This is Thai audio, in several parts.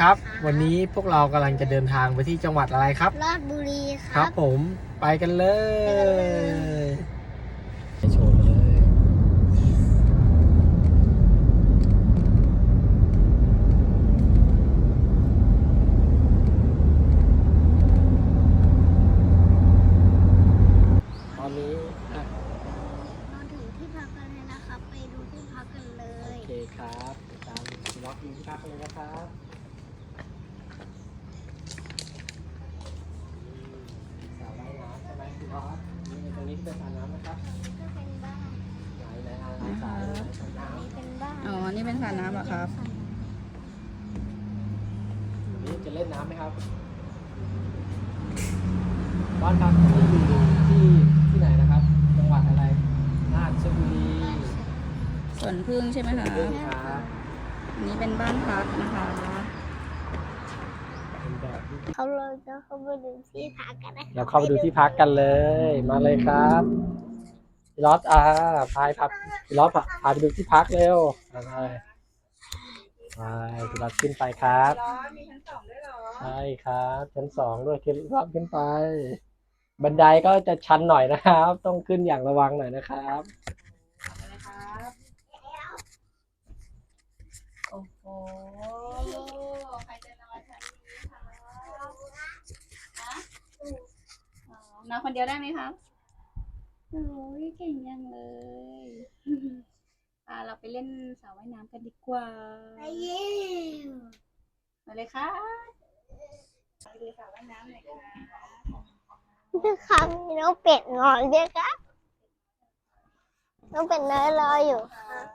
ครับ วันนี้พวกเรากำลังจะเดินทางไปที่จังหวัดอะไรครับ ราชบุรีคครัรับ บผมไปกันเลยไปโชว์เลย ตอนนี้อะ มาถึงที่พักกันแล้วนะครับ ไปดูที่พักกันเล โอย เคครับติดตามล็อกอินที่พักเลยนะครับสระว่ายน้ำใช่ไหมพี่บอสนี่ตรงนี้เป็นสระน้ำนะครับ ก็เป็นบ้านไหนไหนอ่านสายไหนสระน้นี่เป็นบ้านอ๋อ นี่เป็นสระน้ำเหรอครับำนี่จะเล่นน้ำไหมครับ บ้านพักที่อยู่ที่ที่ไหนนะครับ จังหวัดอะไรราชบุรีสวนพึ่งใช่ไหมคะเรื่องครับอันนี้เป็นบ้านพักนะคะ เป็นแบบที่ เขาเลยจะเข้าไปดูที่พักกันนะเราเข้าไปดูที่พักกันเลย มาเลยครับ พี่ล็อตอ่าพายพับพี่ล็อตพาพาไปดูที่พักเร็วมาเลยไปพี่ล็อตขึ้นไปครับมีชั้นสองด้วยเหรอใช่ครับชั้นสองด้วยขึ้นรอบขึ้นไป บันไดก็จะชันหน่อยนะครับ ต้องขึ้นอย่างระวังหน่อยนะครับโอ้โหใครจะนอนชั้นนี้คะฮะอ๋อนอนคนเดียวได้ไหมครับ โอ้ยเก่งยังเลย อ่าเราไปเล่นสระว่ายน้ำกันดีกว่าไปเยี่ยมมาเลยค่ะไปดูสระว่ายน้ำหน่อยค่ะพี่ครับมีน้องเป็ดนอนด้วยครับน้องเป็ดน้อยรออยู่ครับ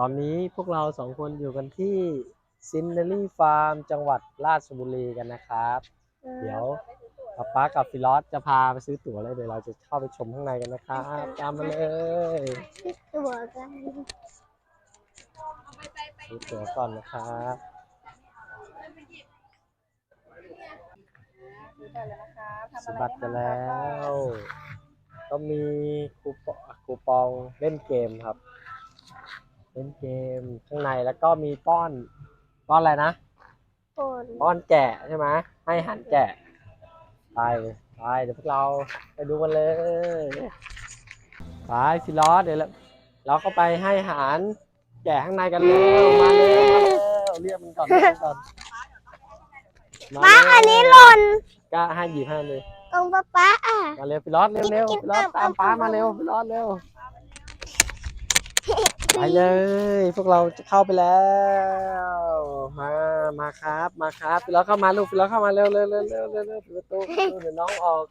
ตอนนี้พวกเราสองคนอยู่กันที่ ซินเนอรี่ฟาร์มจังหวัดราชบุรีกันนะครับ เดี๋ยวป๊าป๊ากับฟิลอสจะพาไปซื้อตั๋วเลยเดี๋ยวเราจะเข้าไปชมข้างในกันนะครับตามมาเลยตัวกันซื้อตั๋วก่อนนะครับดูก่อนเลยนะคะทำสอะไรบัดได้กันบ้างแล้ครับวก็มีคูปองคูปองเล่นเกมครับ เล่นเกมข้างในแล้วก็มีป้อน ป้อนอะไรนะคนป้อนแกะใช่ไหมให้อาหันแกะไปไปเดี๋ยวพวกเราไปดูกันเลยไปฟิลอสเดี๋ยวเราเราก็ไปให้อาหารแกะข้างในกันเร็วมาเร็วมาเร็วเรียกมันก่อนเรียกมันก่อนมาป้าเร็วอันนี้หล่นกล้าให้หยิบให้เลยตรงป้าป้าอะมาเร็วฟิลอสเร็วเร็วฟิลอสตามป้ามาเร็วฟิลอสเร็ว ไปเลย พวกเราจะเข้าไปแล้ว มามาครับมาครับฟิลอสเข้ามาลูกฟิลอสเข้ามาเร็วเร็วเร็วเร็วเร็วเร็วปิดประตูเดี๋ยวน้องออก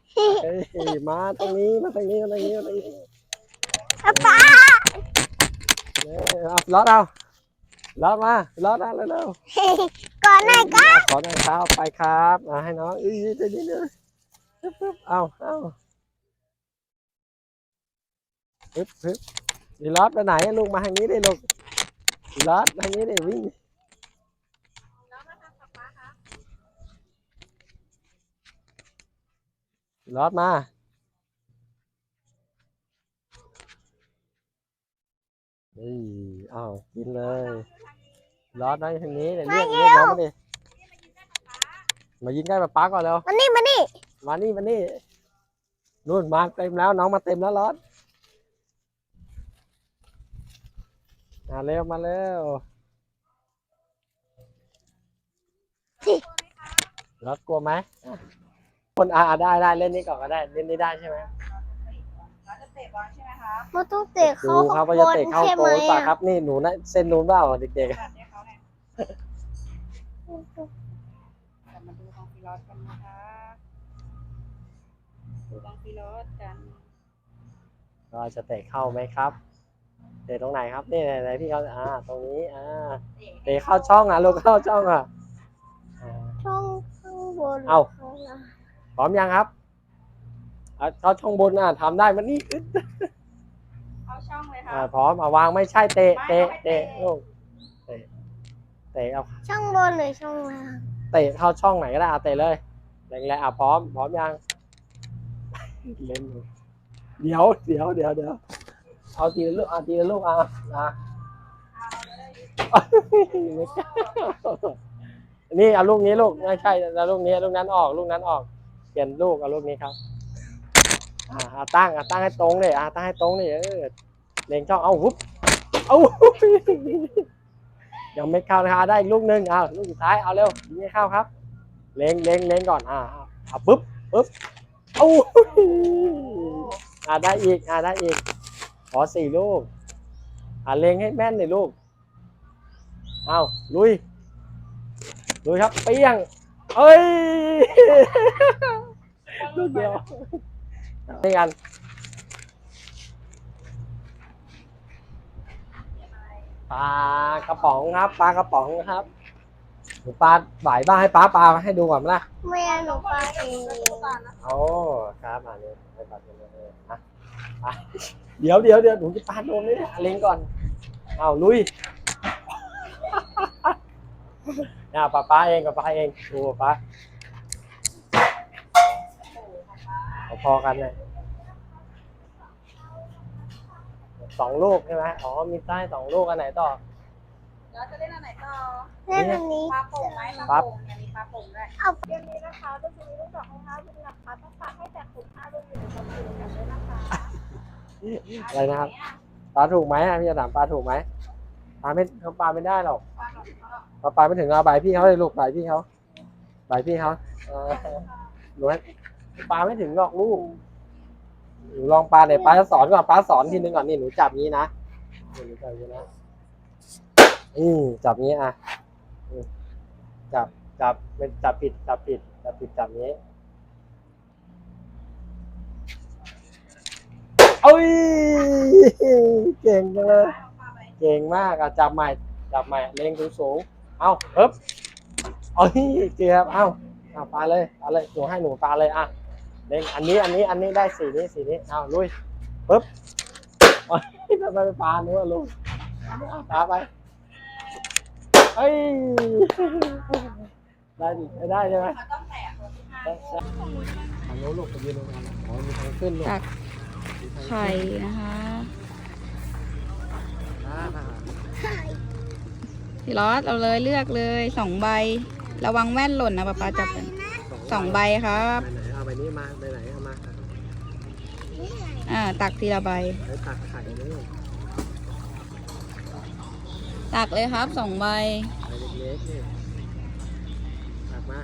เฮ้ยมาตรงนี้มาตรงนี้มาตรงนี้มาตรงนี้ป้าป้าเร็วเอาฟิลอสเอาฟิลอสมาฟิลอสมาเร็วเร็วก่อนหน้าก็ขอหน่อยครับไปครับมาให้น้องอื้อเดี๋ยวเดี๋ยวเดี๋ยวปึ๊บปึ๊บเอาเอาปึ๊บปึ๊บ ฟิลอสไปไหนอะลูกมาทางนี้ดิลูกฟิลอสทางนี้ดิวิ่งรอดมาเฮ้ยอ้าวกินเลยรอดนะทางนี้เดี๋ยวเรียกเรียกน้องมาดิมายินใกล้ป๊าป๊าก่อนแล้วมานี่มานี่มานี่มานี่นู่นมาเต็มแล้วน้องมาเต็มแล้วรอด มาเร็วมาเร็วรอดกลัวไหมอะคนอ่าได้ได้เล่นนี้ก่อนก็ได้เล่นนี้ได้ใช่ไหมเราจะเตะบอลใช่ไหมคะมาตู้เตะดูเข้าครับว่าข้างบจะนเตะเข้าใช่โกไหมหรือเปล่าอะครับ นี่หนูนะเส้นนู้นเปล่าเด็กแบบนี้เขาเนี่ยเรามาดูของฟิลอสกันนะคะดูของฟิลอสกันๆเราจะเตะเข้าไหมครับ เตะตรงไหนครับนี่ไหนๆพี่เขาอ่า ตรงนี้ อ่าเตะเข้าช่องอะลูกเข้าช่องอะอ่า ช่องข้างบนเอ้าข้งล่างพร้อมยังครับเอาเข้าช่องบนอะทำได้มันนี่อึดเข้าช่องเลยค่ะอ่าพร้อมเอาวางไม่ใช่เตะเตะเตะลูกเตะเตะเอา ช่องบนหรือช่องล่างเตะเข้าช่องไหนก็ได้เอาเตะเลยแรงๆอะพร้อม พร้อมยัง เล่นอยู่เดี๋ยวเดี๋ยวเดี๋ยวเดี๋ยว เอาทีละลูกเอาทีละลูกเอานะไม่ใช่นี่เอาลูกนี้ลูกไม่ใช่เอาลูกนี้ลูกนั้นออกลูกนั้นออก เปลี่ยนลูกเอาลูกนี้ครับ อ่าอ่าตั้งอ่าตั้งให้ตรงเลยอ่าตั้งให้ตรงเลยเออเล็งช่องเอาหุบเอายังไม่เข้านะครับได้อีกลูกหนึ่งเอาลูกสุดท้ายเอาเร็วยิงให้เข้าครับ เล็งเล็งเล็งก่อนอ่าเอาเอาปุ๊บปุ๊บเอาอ่าได้อีกอ่าได้อีก อสี่ลูก อ่าเลงให้แม่นเลยลูก เอาลุย ลุยครับ เปี้ยง เอ้ย ลูกเดียวนี่กันปลากระป๋องครับ ปลากระป๋องครับ หนูปลาบ่ายบ้างให้ป้าปลาให้ดูก่อนไหมล่ะไม่เอาหนูปลาเองโอ้ครับอ่านี่ให้ปลาดูเลยอะไปเดี๋ยวเดี๋ยวเดี๋ยวหนูจะปลาโดนไหมเนี่ยเล็งก่อนเอาลุยอ่าป้าป้าเองกับป้าเองดูป้าเอาพอกันเลยสองลูกใช่ไหมอ๋อมีใต้สองลูกอันไหนต่อ เราจะเล่นอันไหนต่อเล่นอันนี้ ปลาโป่งไหมปลาโป่งเนี่ยมีปลาโป่งด้วยเอาเกมนี้นะคะก็จะมีลูกดอกของเราเป็นหลักปลาต้องปลาให้แต่ถูกห้าลูกอยู่ในความสูงกันด้วยนะคะอะไรนะครับปลาถูกไหมอะพี่จะถามปลาถูกไหมปลาไม่เขาปลาไม่ได้หรอกปลาหนอนก็ปลาปลาไม่ถึงเอาใบพี่เขาเลยลูกใบพี่เขาใบพี่เขาเออหนูให้ปลาไม่ถึงหรอกลูกหนูลองปลาเดี๋ยวปลาจะสอนก่อนปลาสอนทีนึงก่อนนี่หนูจับงี้นะนี่หนูจับงี้นะ อืมจับงี้อะจับจับเป็นจับผิดจับผิดจับผิดจับงี้โอ้ยเก่งจังเลยเก่งมากอะจับใหม่จับใหม่เล็งสูงสูงเอาเอ๊บเอ้ยเจียบเอาเอาปลาเลยปลาเลยหนูให้หนูปลาเลยอะเล็งอันนี้อันนี้อันนี้ได้สีนี้สีนี้เอาลุยปึ๊บโอ้ยทำไมไปลาหนูอะลูกเอาปลาไป เอ้ยได้ดิไม่ได้ใช่ไหมมันต้องแตกตัวที่ห้าได้ใช่ทางโน้นลูกไปยืนตรงนั้นอ๋อมีทางขึ้นลูกตักมีทางขึ้นไข่นะคะอ่าพี่รอสเอาเลยเลือกเลยสองใบ ระวังแว่นหล่นนะป๊าป๊าจับกันสองใบครับ ไปไหนเอาไปนี้มาไปไหนเอามาอ่า ตักทีละใบ ไปตักไข่นี่ ตักเลยครับสองใบไข่เล็กๆนี่ตักมา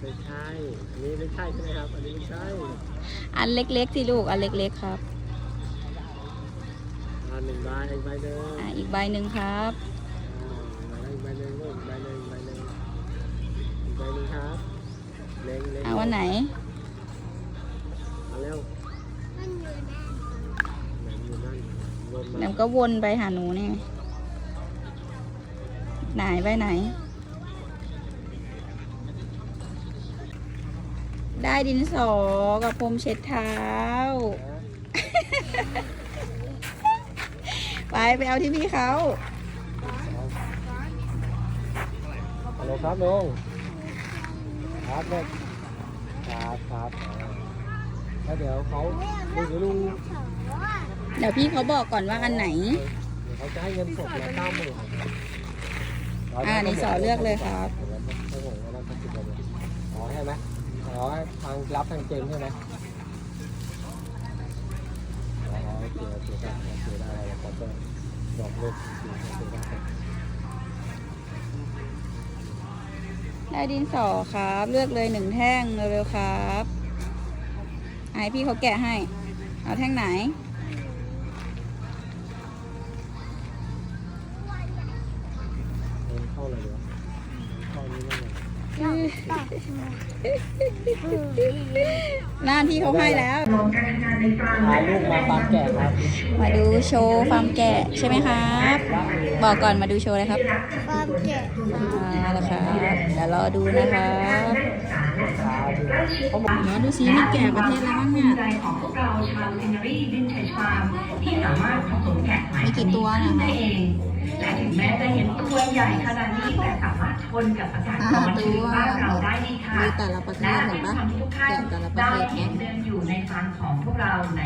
ไม่ใช่อันนี้ไม่ใช่ใช่ไหมครับอันนี้ไม่ใช่อันเล็กๆสิลูกอันเล็กๆครับอันหนึ่งใบอีกใบหนึ่งอ่าอีกใบหนึ่งครับอ่าอีกใบหนึ่งลูกอีกใบหนึ่งอีกใบหนึ่งอีกใบหนึ่งครับเล็งเล็งเอาวันไหน ก็วนไปหาหนูเนี่ยไหนไปไหน ได้ดินสอกับพรมเช็ดเท้า ไปไปเอาที่พี่เขาฮัลโหลครับลุงครับเด็กครับครับแล้วเดี๋ยวเขาเดี๋ยวลุง เดี๋ยวพี่เขาบอกก่อนว่าอันไหน เดี๋ยวเขาจะให้เงินสดมาเก้าหมื่นอ่านี่สอเลือกเลยครับให้ผมก็ได้สักสิบเลยอ๋อใช่ไหมอ๋อให้ทางรับทางเจมใช่ไหมอ๋อโอเคโอเคได้โอเคได้แล้วก็จะบอกลูกโอเคได้ได้ดินสอครับ เลือกเลยหนึ่งแท่งเร็วๆครับให้พี่เขาแกะให้ เอาแท่งไหน หน้าที่เขาให้แล้วพาลูกมาฟาร์มแกะครับมาดูโชว์ฟาร์มแกะใช่ไหมครับ บอกก่อนมาดูโชว์เลยครับความแก่อ่าแล้วครับเดี๋ยวรอดูนะครับ เขาบอกเดี๋ยวดูสิมีแกะประเทศอะไรบ้างเนี่ยใจของพวกเราชาวซินนารีวินเทจฟาร์มที่สามารถผสมแกะหลายมีกี่ตัวเนี่ยได้เองและถึงแม้จะเห็นตัวใหญ่ขนาดนี้แต่สามารถทนกับอากาศร้อนถึงบ้านเราได้ดีค่ะมีแต่ละประเทและศเห็นที่ปะทำให้ทุกท่านแกะแต่ละประได้เทศเห็นนะเดินอยู่ในฟาร์มของพวกเราใน